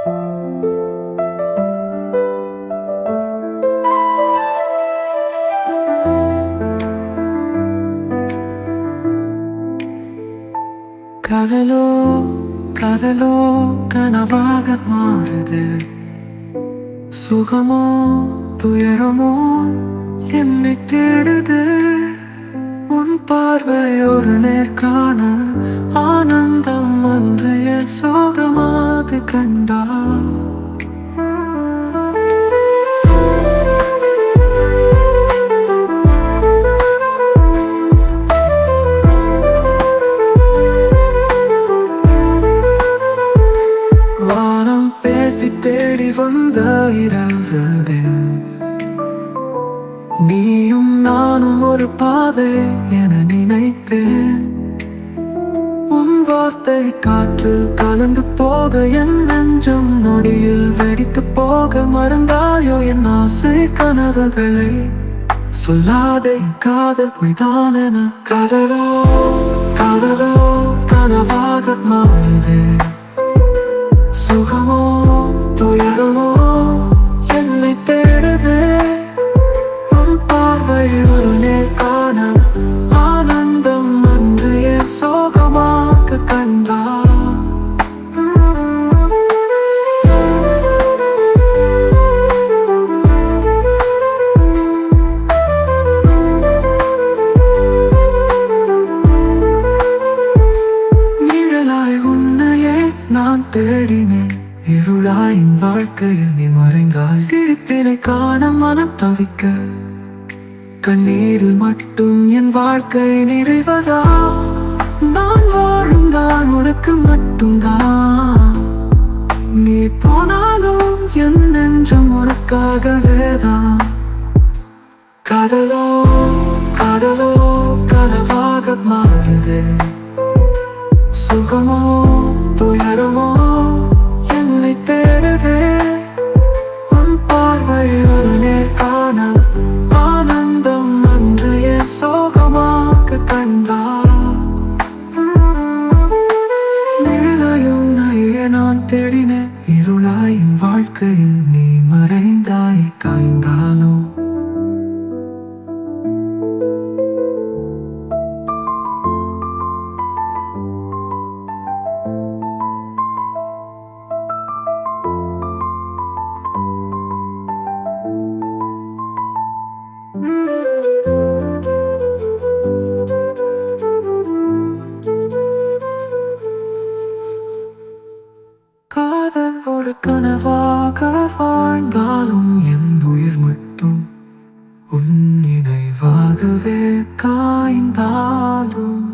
கதலோ கதலோ கனவாக மாறுது சுகமோ துயரமோ என்னை தேடுது உன் பார்வை ஒரு நேர்காணல். ஆனந்தம் அன்றைய சோகமாக கண்டா. வானம் பேசி தேடி வந்த இரவு நீ நானும் ஒரு பாதை என நினைத்தேன். உன் வார்த்தை காற்றில் கலந்து போக என் நெஞ்சம் நொடியில் வெடித்து போக மறந்தாயோ என் ஆசை கனவுகளை? சொல்லாதே காதல் பொய்தான் என கதலோ காதலோ தேடினேன் இருளாயின் வாழ்க்கையில் நீ மறைந்தாய். சிரிப்பினை காண மனம் தவிக்க கண்ணீரில் மட்டும் என் வாழ்க்கை நிறைவதா? நான் வாழும் நான் உனக்கு மட்டும்தான். நீ போனாலும் என் நெஞ்சம் உனக்காகவே தான். காதலோ காதலோ கனவாக மாறுதே. சுகமோ நான் இருளாயின் வாழ்க்கையில் நீ மறைந்தாய் காய்ந்தாய். காதல் ஒரு கனவாக வாழ்ந்தாலும் என் உயிர் மட்டும் உன் நினைவாகவே காய்ந்தாலும்.